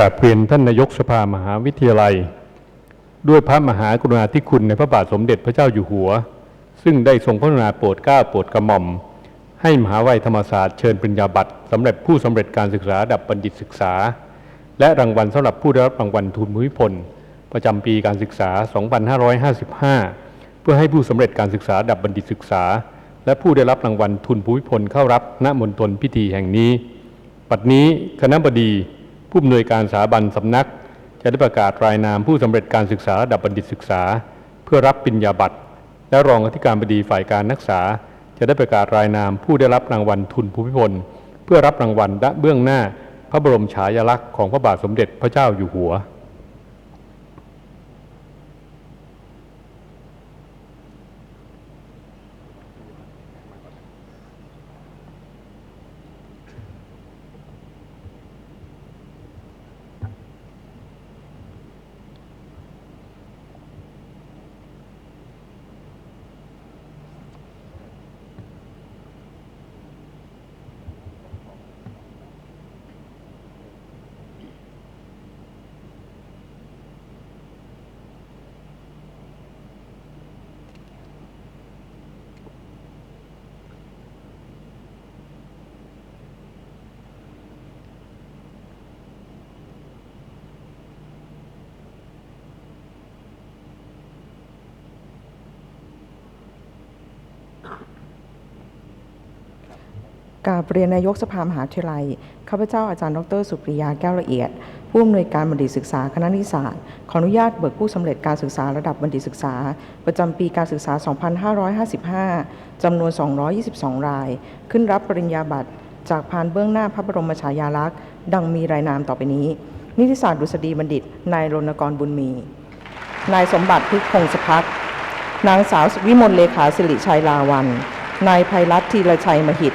กราบเรียนท่านนายกสภามหาวิทยาลัย ด้วยพระมหากรุณาธิคุณในพระบาทสมเด็จพระเจ้าอยู่หัว ซึ่งได้ทรงพระกรุณาโปรดเกล้าโปรดกระหม่อม ให้มหาวิทยาลัยธรรมศาสตร์เชิญปริญญาบัตรสำหรับผู้สำเร็จการศึกษาดับบัณฑิตศึกษา และรางวัลสำหรับผู้ได้รับรางวัลทุนภูมิพล ประจำปีการศึกษา 2555 เพื่อให้ผู้สำเร็จการศึกษาดับบัณฑิตศึกษา และผู้ได้รับรางวัลทุนภูมิพลเข้ารับณมณฑลพิธีแห่งนี้ปัดนี้คณะบดี ผู้อำนวยการสถาบันสำนัก จะได้ประกาศรายนามผู้สำเร็จการศึกษาระดับบัณฑิตศึกษา เพื่อรับปริญญาบัตรและรองอธิการบดีฝ่ายการนักศึกษา จะได้ประกาศรายนามผู้ได้รับรางวัลทุนภูมิพล เพื่อรับรางวัลณเบื้องหน้าพระบรมฉายาลักษณ์ของพระบาทสมเด็จพระเจ้าอยู่หัว กราบเรียนนายกสภามหาวิทยาลัย ข้าพเจ้าอาจารย์ดรสุปริยาแก้วละเอียด ผู้อำนวยการบัณฑิตศึกษาคณะนิติศารขออนุญาตเบิกผู้สำเร็จการศึกษาระดับบัณฑิตศึกษา ประจำปีการศึกษา 2555 จำนวน 222 ราย ขึ้นรับปริญญาบัตร จากพานเบื้องหน้าพระบรมฉายาลักษณ์ ดังมีรายนามต่อไปนี้ นิติศาสตร์ดุษฎีบัณฑิต นายรณกรบุญมี นายสมบัติพึกพงศพัฒน์นางสาววิมลเลขาสิริชัยลาวัน นายภัยรัตน์ธีรชัยมหิต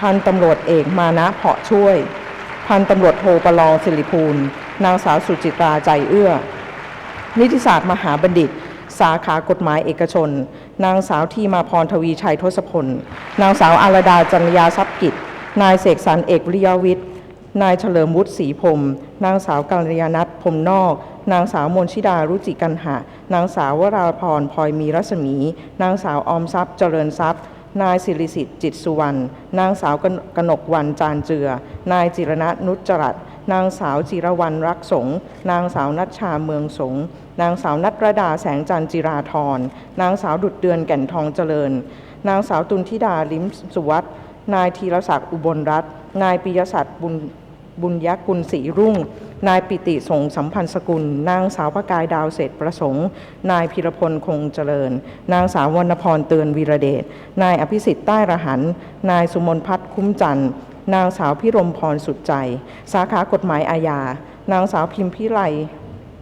พันตำรวจเอกมานะเพาะช่วย พันตำรวจโทประลองศิริภูลนางสาวสุจิตราใจเอื้อ นิติศาสตร์มหาบัณฑิต สาขากฎหมายเอกชน นางสาวทีมาพรทวีชัยทศพล นางสาวอารดาจันยาทรัพย์กิจ นายเสกสรรเอกวิยาวิทย์นายเฉลิมวุฒิศรีพรมนางสาวกัลยาณัฐพรมนอก นางสาวมนชิดารุจิกันหะ นางสาววราพรพลอยมีรัศมี นางสาวออมทรัพย์เจริญทรัพย์ นายสิริสิทธิ์จิตสุวรรณ นางสาวกนกนกวันจานเจือ นายจิรณะนุจจรัตนางสาวจิรวรรณรักสง นางสาวนัชชาเมืองสง นางสาวนัทรดาแสงจันจิราธร นางสาวดุดเดือนแก่นทองเจริญ นางสาวตุลธิดาลิมสุวัตนายธีรศักดิ์อุบลรัตน์ นายปิยศักดิ์บุญ บุญยกุลศรีรุ่ง นายปิติสงสัมพันธ์สกุล นางสาวพกายดาวเศษประสงค์ นายพิรพลคงเจริญ นางสาววรรณพรเตือนวีระเดช นายอภิสิทธิ์ใต้ระหัน นายสุมนพัฒน์คุ้มจันทร์ นางสาวพิรมพรสุดใจ สาขากฎหมายอาญา นางสาวพิมพิไล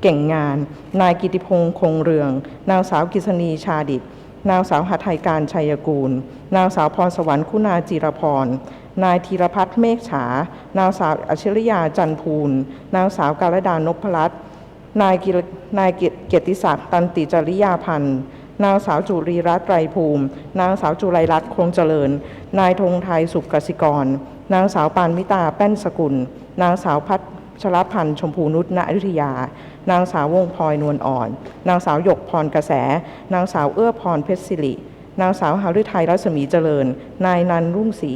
เก่งงาน นายกิติพงษ์คงเรือง นางสาวกิษณีชาดิต นางสาวหัตถยการชัยกูล นางสาวพรสวรรค์คุณาจิรพร นายธีรพัฒน์เมฆฉานางสาวอัจฉริยาจันทูลนางสาวการดานพรัตน์นายกนายเกียรติศักดิ์ตันติจริยาพันธ์นางสาวจุรีรัตน์ไตรภูมิ นางสาวจุไรรัตน์คงเจริญ นายธงไทยสุขกสิกร นางสาวปานมิตาแป้นสกุล นางสาวพัฒชรพันธ์ชมพูนุชณอยุธยา นางสาววงพลอยนวลอ่อน นางสาวหยกพรกระแส นางสาวเอื้อพรเพชรศิริ นางสาวหาฤทัยรัศมีเจริญ นายนันรุ่งศรี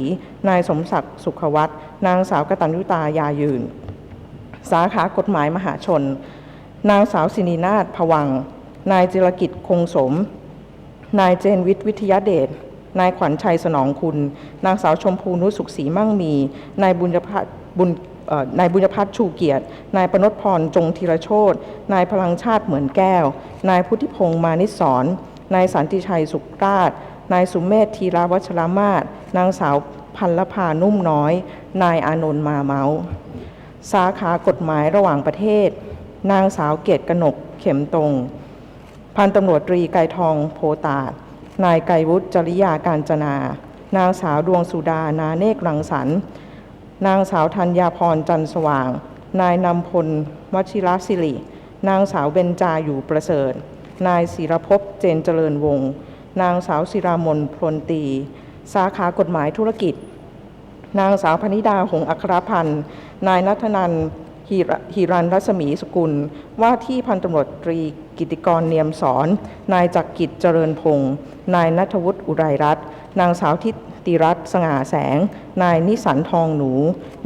นายสมศักดิ์สุขวัตรนางสาวกตัญญุตายายืน สาขากฎหมายมหาชน นางสาวสินีนาถพวัง นายจิรกิจคงสม นายเจนวิทย์วิทยาเดชนายขวัญชัยสนองคุณ นางสาวชมพูนุสุขศรีมั่งมี นายบุญพัฒน์บุญนายบุญพัฒน์ชูเกียรติ นายปนพพรจงธีรโชตนายพลังชาติเหมือนแก้ว นายพุทธิพงษ์มานิสอน นายสันติชัยสุขราช นายสุมเมธธีราวัชรมาศนางสาวพันลภานุ่มน้อย นายอานนท์มาเมา สาขากฎหมายระหว่างประเทศ นางสาวเกตกนกเข็มตรง พันตำรวจตรีไกรทองโพตาดนายไกรวุฒิจริยาการจนา นางสาวดวงสุดานาเนกรังสรรค์นางสาวธัญญาพรจันสว่าง นายนำพลวชิรศิริ นางสาวเบญจาอยู่ประเสริฐ นายศิรภพเจนเจริญวงศ์ นางสาวศิรามนพลนตี สาขากฎหมายธุรกิจ นางสาวพนิดาหงอัครพันธ์ นายนัทนันท์หิรันรัศมีสกุล ว่าที่พันตำรวจตรีกิติกรเนียมสอน นายจักกิจเจริญพงศ์ นายนัทวุฒิอุไรรัตน์ นางสาวทิติรัตน์สง่าแสง นายนิสันทองหนู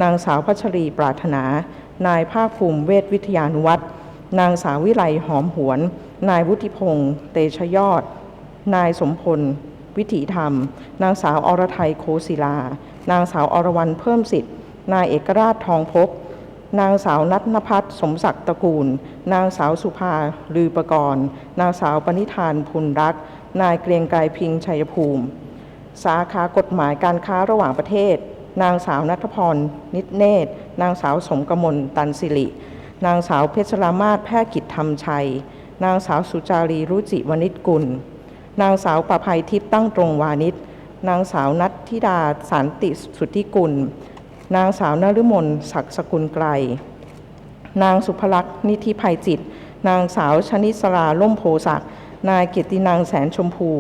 นางสาวพัชรีปรารถนา นายภาคภูมิเวชวิทยานุวัฒน์นางสาววิไลหอมหวน นายวุฒิพงศ์เตชยอด นายสมพล วิถีธรรม นางสาวอรไทยโคศิลา นางสาวอรวรรณเพิ่มสิทธิ์ นายเอกราชทองภพนางสาวนัทนภัสสมศักดิ์ตระกูล นางสาวสุภาลือประกรณ์ นางสาวปณิธานพุนรัก นายเกรียงไกรพิงชัยภูมิ สาขากฎหมายการค้าระหว่างประเทศ นางสาวนัทพร นิตเนตร นางสาวสมกมลตันสิริ นางสาวเพชรรามาศแพทย์กิจธรรมชัย นางสาวสุจารีรุจิวณิชกุล นางสาวประภัยทิพย์ตั้งตรงวานิชนางสาวนัทธิดาสันติสุทธิกุล นางสาวนฤมลศักดิ์สกุลไกรนางสุภลักษณ์นิธิภัยจิต นางสาวชนิสราล่มโพศักนายเกียรตินางแสนชมพู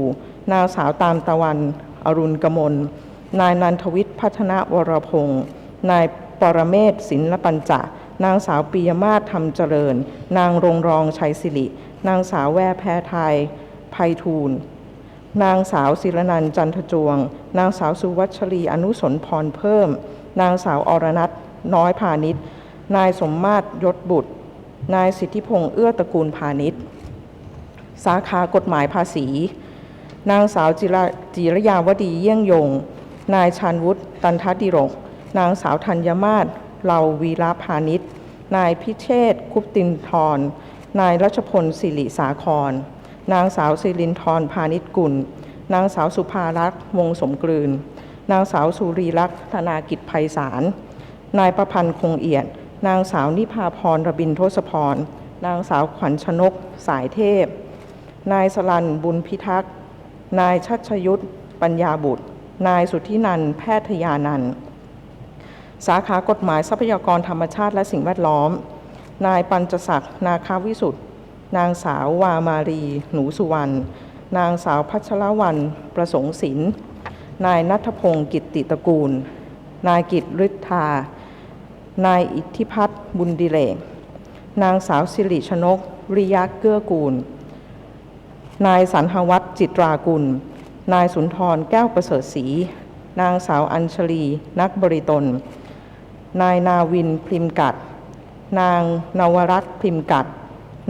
นางสาวตามตะวัน อรุณกมล นายนันทวิทย์พัฒนวรพงศ์นายปรเมศศิลปัญจะ นางสาวปียมาศธรรมเจริญ นางรงรองชัยสิริ นางสาวแวแพรไทยไพฑูรย์นางสาวศิรนันท์จันทจวง นางสาวสุวัชรีอนุสนพรเพิ่ม นางสาวอรนัทน้อยพาณิชย์ นายสมมาตรยศบุตร นายสิทธิพงษ์เอื้อตระกูลพาณิชย์ สาขากฎหมายภาษี นางสาวจิระจิรยาวดีเยี่ยงยง นายชานวุฒิตันทดิรก นางสาวธัญมาศเลาวีระพาณิชย์ นายพิเชษคุปตินทร นายรัชพลสิริสาคร นางสาวสิรินทรพาณิชกุล นางสาวสุภารักษ์วงสมกลืน นางสาวสุรีลักษณ์ธนากิจไพศาล นายประพันธ์คงเอียด นางสาวนิพาพรระบินทศพร นางสาวขวัญชนก สายเทพ นายสลันบุญพิทักษ์ นายชัชยุทธปัญญาบุตร นายสุทธินันแพทยานันสาขากฎหมายทรัพยากรธรรมชาติและสิ่งแวดล้อม นายปัญจศักดิ์นาคาวิสุทธ์นางสาววามารี หนูสุวรรณ นางสาวพัชรวรรณประสงค์ศิลป์นายนัทพงศ์กิตติตระกูล นายกิตฤทธา นายอิทธิพัฒน์บุญดิเลก นางสาวสิริชนก ริยะเกื้อกูล นายสันหวัฒน์จิตรากุล นายสุนทรแก้วประเสริฐศรี นางสาวอัญชลี นักบริตน นายนาวินพริมกัด นางนวรัตน์พิมกัด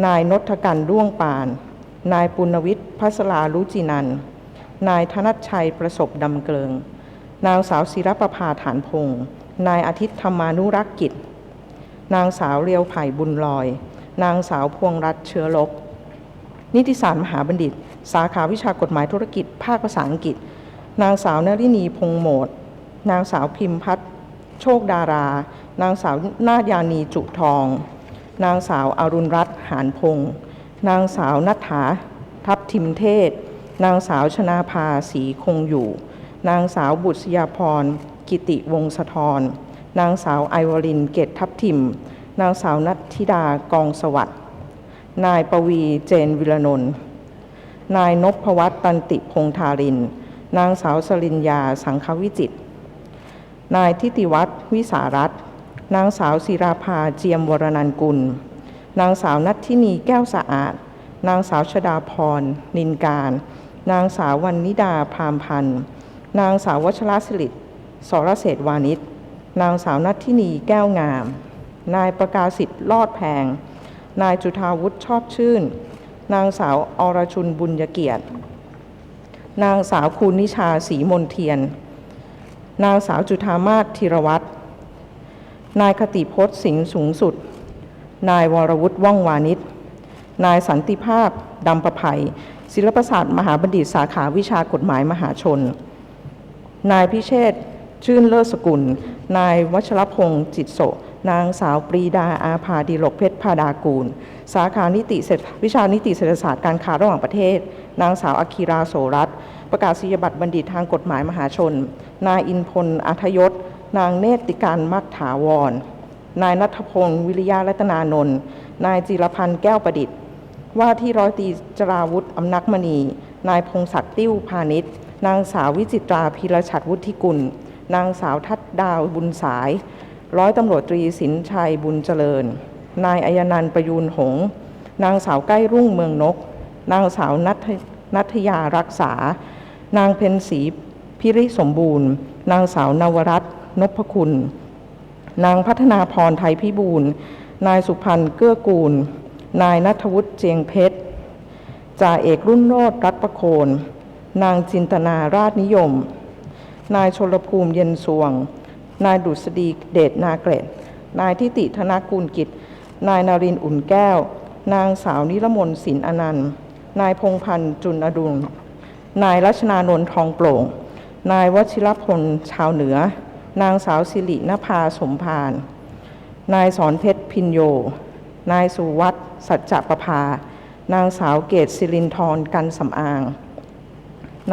นายนทกันร่วงปาน นายปุณวิทย์พัสลารุจินัน นายธนัชชัยประสบดำเกลิง นางสาวศิรประภาฐานพงศ์นายอาทิตย์ธรรมานุรักษ์กิจ นางสาวเรียวไผ่บุญลอย นางสาวพวงรัตนเชื้อลบ นิติศาสตร์มหาบัณฑิต สาขาวิชากฎหมายธุรกิจ ภาคภาษาอังกฤษ นางสาวนรินีพงโหมด นางสาวพิมพัฒ โชคดารา นางสาวนาฏยานีจุทอง นางสาวอรุณรัตน์หานพงศ์นางสาวนัฐาทัพทิมเทศ นางสาวชนาภาสีคงอยู่ นางสาวบุษยาพร กิติวงศธร นางสาวไอวรินเกตทัพทิม นางสาวนัทธิดากองสวัสด์นายปวีเจนวิรนนท์นายนพวัตตันติพงธาริน นางสาวสริญญาสังควิจิต นายทิติวัฒน์วิสารัตน์นางสาวศิราภาเจียมวรนันกุล นางสาวนัทธินีแก้วสะอาด นางสาวชดาพร นินการ นางสาววันนิดาพามพันธ์ นางสาววัชรศิริสรเศษวานิชนางสาวนัทธินีแก้วงาม นายประกาศิทธิ์ลอดแพง นายจุธาวุฒิชอบชื่น นางสาวอรชุนบุญยเกียรติ นางสาวคูณนิชาศรีมนเทียน นางสาวจุธามาศธีรวัตรนายคติพจน์สิงห์สูงสุด นายวรวุฒิว่องวานิชนายสันติภาพดำประภัยศิลปศาสตร์มหาบัณฑิตสาขาวิชากฎหมายมหาชน นายพิเชษชื่นเลิศสกุล นายวัชรพงศ์จิตโสนางสาวปรีดาอาภาดิลกเพชรพาดากูล สาขานิติเศรษฐวิชานิติเศรษฐศาสตร์การค้าระหว่างประเทศ นางสาวอคีราโสรัตประกาศนียบัตรบัณฑิตทางกฎหมายมหาชน นายอินพลอัธยศ นางเนติการมักถาวร นายนัทพงศ์วิริยะรัตนานนท์ นายจิรพันธ์แก้วประดิษฐ์ ว่าที่ร้อยตรีจราวุฒิอำนักมณี นายพงศักดิ์ติ้วพาณิชย์ นางสาววิจิตราพีรชัดวุฒิกุล นางสาวทัดดาวบุญสาย ร้อยตำรวจตรีสินชัยบุญเจริญ นายอัยนันท์ประยูนหงษ์นางสาวใกล้รุ่งเมืองนก นางสาวนัทนัทยารักษา นางเพ็ญศรี พิริสมบูรณ์ นางสาวนวรัตน์นพคุณ นางพัฒนาพรไทยพิบูลย์นายสุพันธ์เกื้อกูล นายนัทวุฒิเจียงเพชรจ่าเอกรุ่นโรดรัตประโคน นางจินตนาราชนิยม นายชลภูมิเย็นสวง นายดุษฎีเดชนาเกรดนายทิติธนากูลกิจ นายนารินอุ่นแก้ว นางสาวนิรมนศินอนันต์ นายพงพันธ์จุนอดุล นายรัชนานนท์ทองโปร่ง นายวชิรพลชาวเหนือ นางสาวสิรินภาสมพาน นายสอนเพชรพินโย นายสุวัตสัจจประภา นางสาวเกตศิรินทร์กันสำอาง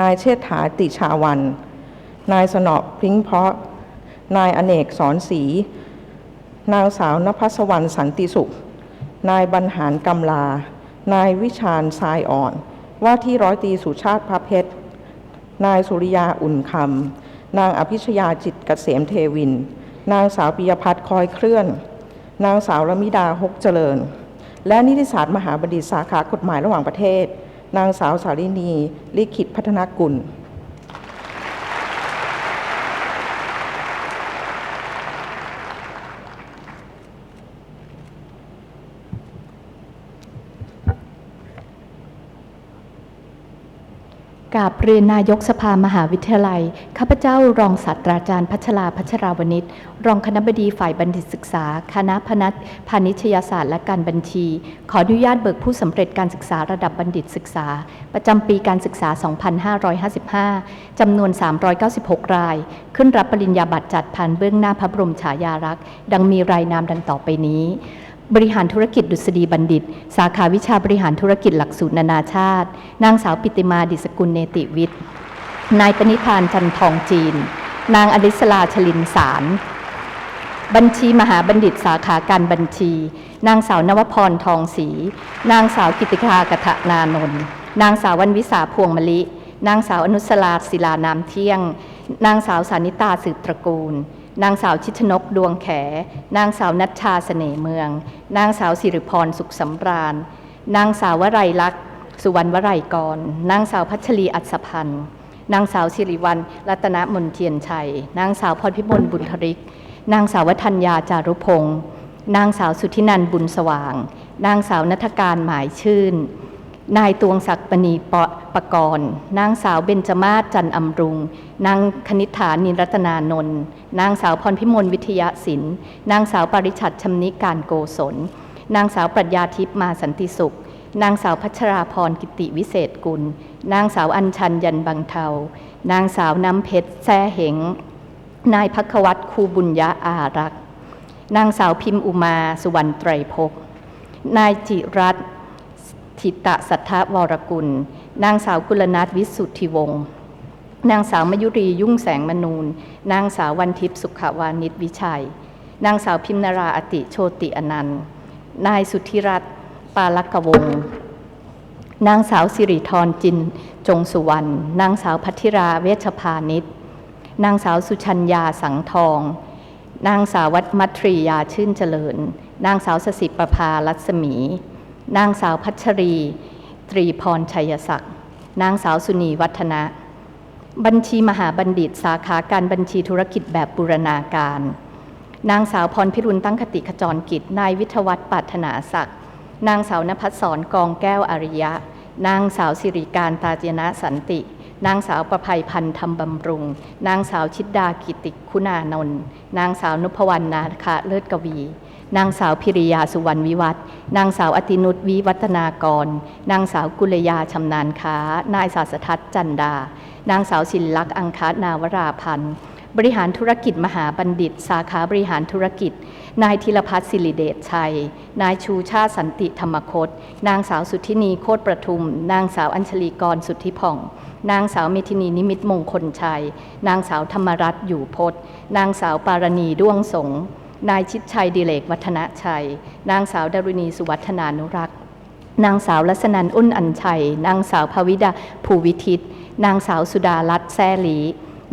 นายเชษฐาติชาวัน นายสนอพริ้งเพาะ นายอเนกสอนศรี นางสาวนภัสวรรณสันติสุข นายบรรหารกำลา นายวิชาญทรายอ่อน ว่าที่ร้อยตรีสุชาติพระเพชร นายสุริยาอุ่นคำนางอภิชยาจิตเกษมเทวิน นางสาวปิยพัฒน์คอยเคลื่อน นางสาวรมิดาฮกเจริญ และนิติศาสตร์มหาบัณฑิตสาขากฎหมายระหว่างประเทศ นางสาวสารินีลิขิตพัฒนกุล ราบเรียนนายกสภามหาวิทยาลัย ข้าพเจ้ารองศาสตราจารย์พัชราพัชราวนิชรองคณบดีฝ่ายบัณฑิตศึกษา คณะพนัพาณิชยศาสตร์และการบัญชี ขออนุญาตเบิกผู้สำเร็จการศึกษาระดับบัณฑิตศึกษา ประจำปีการศึกษา 2555 จำนวน 396 ราย ขึ้นรับปริญญาบัตรจัดผ่านเบื้องหน้าพระบรมฉายาลักษณ์ ดังมีรายนามดังต่อไปนี้ บริหารธุรกิจดุษฎีบัณฑิต สาขาวิชาบริหารธุรกิจหลักสูตรนานาชาติ นางสาวปิติมาดิสกุลเนติวิทย์ นายปณิธานจันทองจีน นางอลิสลาชลินสารบัญชีมหาบัณฑิตสาขาการบัญชี นางสาวนวพรทองศรีนางสาวกิติกากะทะนานนท์นางสาววันวิสาพวงมะลิ นางสาวอนุสลาศิลานามเที่ยง นางสาวสานิตาสืบตระกูล นางสาวชิชนกดวงแข นางสาวนัชชาเสน่เมือง นางสาวสิริพรสุขสำราญ นางสาววรัยลักษณ์สุวรรณวรัยกร นางสาวพัชรีอัศพันธ์ นางสาวสิริวัลรัตนมนเทียนชัย นางสาวพรพิมลบุญทริก นางสาววัฒนยาจารุพงศ์นางสาวสุธินันบุญสว่าง นางสาวนัฐการหมายชื่น นายตวงศักดิ์ปณีปปกรณ์นางสาวเบญจมาศจันอำรุง นางคณิษฐานินรัตนานนท์นางสาวพรพิมลวิทยาศิลป์นางสาวปริชัดชำนิการโกศล นางสาวปรัชญาทิพย์มาสันติสุข นางสาวพัชราพรกิติวิเศษกุล นางสาวอัญชันยันบังเทานางสาวน้ำเพชรแซ่เหง นายพักวัตรคูบุญญาอารักษ์นางสาวพิมพ์อุมาสุวรรณไตรภพนายจิรัตน์ ทิตะสัทธวรกุล นางสาวกุลนัทวิสุทธิวงศ์นางสาวมยุรียุ่งแสงมนูนนางสาววันทิพย์สุขวานิชวิชัย นางสาวพิมนาราอติโชติอนันต์นายสุทธิรัตน์ปาลกวงศ์นางสาวสิริธรจินจงสุวรรณนางสาวพัทิราเวชพานิชนางสาวสุชัญญาสังทอง นางสาววัดมัทรียาชื่นเจริญ นางสาวสสิประภารัศมี นางสาวพัชรี ตรีพรชัยศักดิ์ นางสาวสุนีวัฒนะ บัญชีมหาบัณฑิตสาขาการบัญชีธุรกิจแบบบูรณาการ นางสาวพรพิรุณตั้งคติขจรกิจ นายวิทวัฒน์ปรารถนาศักดิ์ นางสาวนภัสสรกองแก้วอริยะ นางสาวสิริการตาเจนะสันติ นางสาวประภัยพันธ์ธรรมบำรุง นางสาวชิดดากิติคุณานนท์ นางสาวนพวรรณนาคะเลิศกวี นางสาวพิริยาสุวรรณวิวัฒน์นางสาวอตินุชวิวัฒนากร นางสาวกุลยาชำนาญค้า นายศาสทัศน์จันดา นางสาวศิลลักษณ์อังคานาวราพันธ์ บริหารธุรกิจมหาบัณฑิต สาขาบริหารธุรกิจ นายธีรพัฒน์ศิริเดชชัย นายชูชาติสันติธรรมคต นางสาวสุทธินีโคตรประทุม นางสาวอัญชลีกรสุทธิผ่องนางสาวเมธินีนิมิตมงคลชัย นางสาวธรรมรัตน์อยู่พจน์นางสาวปารณีด้วงสง์ นายชิดชัยดิเลกวัฒนชัย นางสาวดารุณีสุวัฒนานุรักษ์ นางสาวลัษนันอุ่นอัญชัย นางสาวภวิดาภูวิทิต นางสาวสุดารัตน์แซ่ลี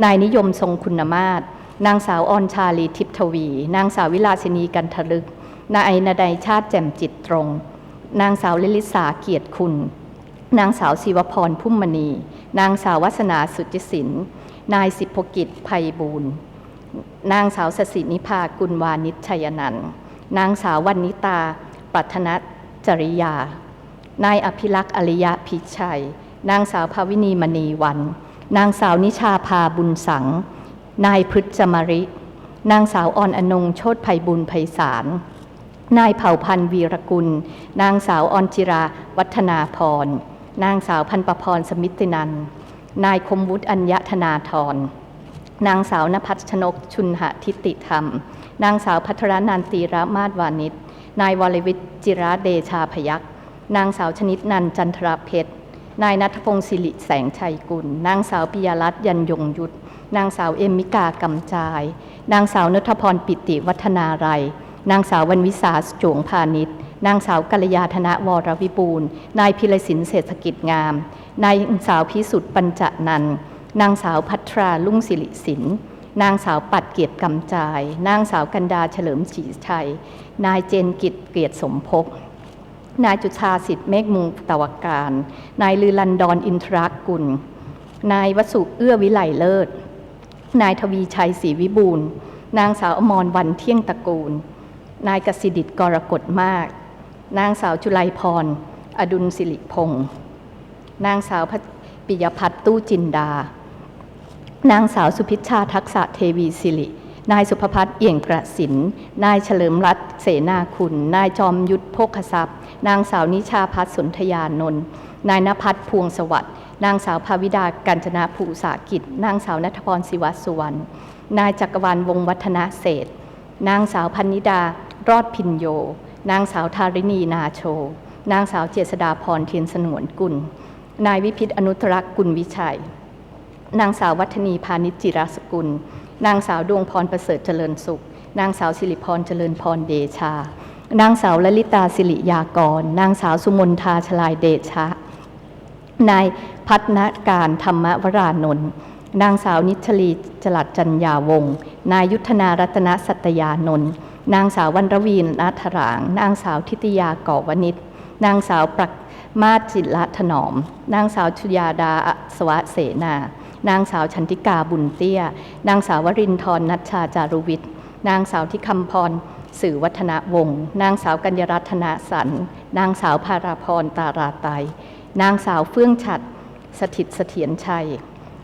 นายนิยมทรงคุณมาศนางสาวออนชาลีทิพทวี นางสาววิลาสินีกันทลึก นายนาดัยชาติแจ่มจิตตรง นางสาวลิลิสาเกียรติคุณ นางสาวศิวพรพุ่มมณี นางสาววัสนาสุจิสิน นายสิภกิจไพบูลย์ นางสาวสศินิพากุลวานิชชัยนันนางสาววันนิตาปัทนจริยา นายอภิลักษ์อริยะพิชัย นางสาวภาวินีมณีวัน นางสาวนิชาพาบุญสัง นายพฤจมริ นางสาวอ่อนอนงโชตภัยบุญไพศาล นายเผ่าพันธ์วีรกุล นางสาวออนจิราวัฒนาพร นางสาวพันประพรสมิตินัน นายคมวุฒิอัญญธนาธร นางสาวนภัชชนกชุนหทิติธรรม นางสาวพัทรนันตีระมาศวานิชนายวรวิทย์จิระเดชาพยักนางสาวชนิดนันจันทราเพชร นายนัทพงศ์สิริแสงชัยกุล นางสาวปิยรัตน์ยันยงยุทธนางสาวเอมมิกากำจาย นางสาวนทพรปิติวัฒนาไรยนางสาววันวิสาจวงพาณิชย์ นางสาวกัลยาธนวรวิบูลนายพิรศินเศรษฐกิจงาม นายสาวพิสุทธิ์ปัญจนันท์ นางสาวพัทราลุ่งสิริสิน นางสาวปัดเกียรติกำจาย นางสาวกันดาเฉลิมศรีชัย นายเจนกิจเกียรติสมภพนายจุชาสิทธิ์เมฆมุงตวการ นายลือลันดอนอินทรักุล นายวสุเอื้อวิไลเลิศ นายทวีชัยศรีวิบูลนางสาวอมรวันเที่ยงตระกูล นายกสิดิตกรกฎมาก นางสาวจุไลพร อดุลสิริพงศ์นางสาวปิยพัฒน์ตู้จินดา นางสาวสุพิชชาทักษะเทวีสิริ นายสุภพัฒน์เอี่ยงประสิน นายเฉลิมรัตน์เสนาคุณ นายจอมยุทธโภคทรัพย์ นางสาวนิชาพัฒน์สุนทยานนท์ นายนภัทรพวงสวัสดิ์ นางสาวภาวิดากัญจนาภูสากิจ นางสาวนัทพรศิวสุวรรณ นายจักรวาลวงวัฒนาเศษ นางสาวพันนิดารอดพินโย นางสาวทาริณีนาโช นางสาวเจษดาพรเทียนสนวนกุล นายวิพิษอนุตรักษ์กุลวิชัย นางสาววัฒนีพานิจจิรสกุล นางสาวดวงพรประเสริฐเจริญสุข นางสาวสิริพรเจริญพรเดชา นางสาวลลิตาสิริยากร นางสาวสุมนทาชลายเดชะ นายพัฒนาการธรรมวรานนท์ นางสาวนิชลีจลัดจัญญาวงศ์ นายยุทธนารัตนสัตยานนท์ นางสาววรรณรวีนัทราง นางสาวทิติยาก่อวนิชนางสาวปรักมาจิระถนอม นางสาวชุยาดาอัศวะเสนา นางสาวชันติกาบุญเตี้ย นางสาววรินทร์นัชชาจารุวิทย์ นางสาวทิคำพรสื่อวัฒนวงศ์ นางสาวกัญญรัตนาสัน นางสาวภาราพรตาราไตนางสาวเฟื่องฉัดสถิตเสถียรชัย